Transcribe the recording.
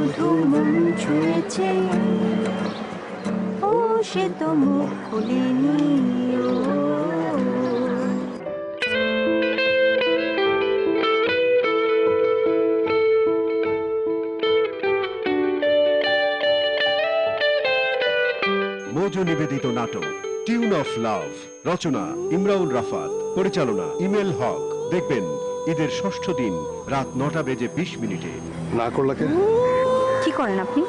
শুধু মন ছুঁয়েছে ও সে তো মুখ খুলেনি ও নিবেদিত নাটক টিউন অফ লাভ রচনা ইমরাউল রাফাত পরিচালনা ইমেল হক। দেখবেন ঈদের ষষ্ঠ দিন রাত নটা বেজে বিশ মিনিটে। না করলাকে কি করেন আপনি?